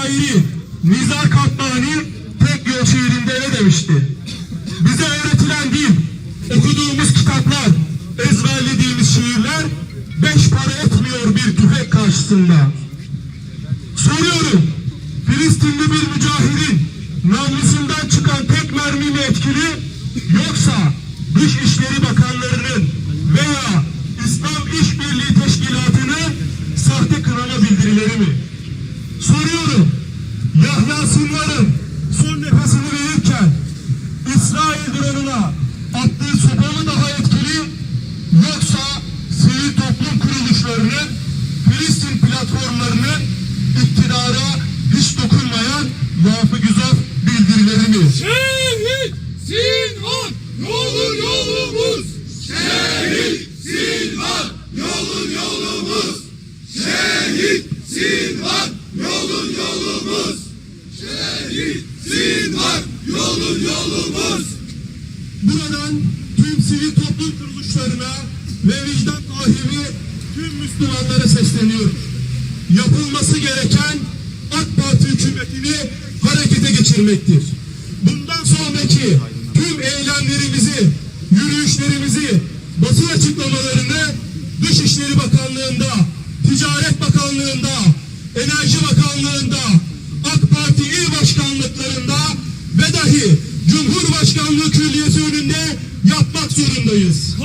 şairi Nizar Katmani tek yol şiirinde ne demişti? Bize öğretilen dil, okuduğumuz kitaplar, ezberlediğimiz şiirler beş para etmiyor bir tüfek karşısında. Soruyorum, Filistinli bir mücahidin namlusundan çıkan tek mermi mi etkili yoksa Dışişleri Bakanlarının veya İslam İşbirliği Teşkilatı'nın sahte kınama bildirileri mi? Sinvar'ın son nefesini verirken İsrail drone'una attığı sopa mı daha etkili yoksa sivil toplum kuruluşlarının Filistin platformlarının iktidara hiç dokunmayan lafı güzel bildirileri mi? Şehit Sinan yolun yolumuz. Şehit Sinan yolun yolumuz. Şehit Sinan yolun yolumuz. Şehit Sinan yolun yolumuz. Buradan tüm sivil toplum kuruluşlarına ve vicdan sahibi tüm Müslümanlara sesleniyorum. Yapılması gereken AK Parti hükümetini harekete geçirmektir. Bundan sonraki tüm eylemlerimizi, yürüyüşlerimizi, basın açıklamalarını Dışişleri Bakanlığı'nda, Ticaret Bakanlığı'nda, Enerji Bakanlığı'nda, başkanlıklarında ve dahi Cumhurbaşkanlığı Külliyesi önünde yapmak zorundayız.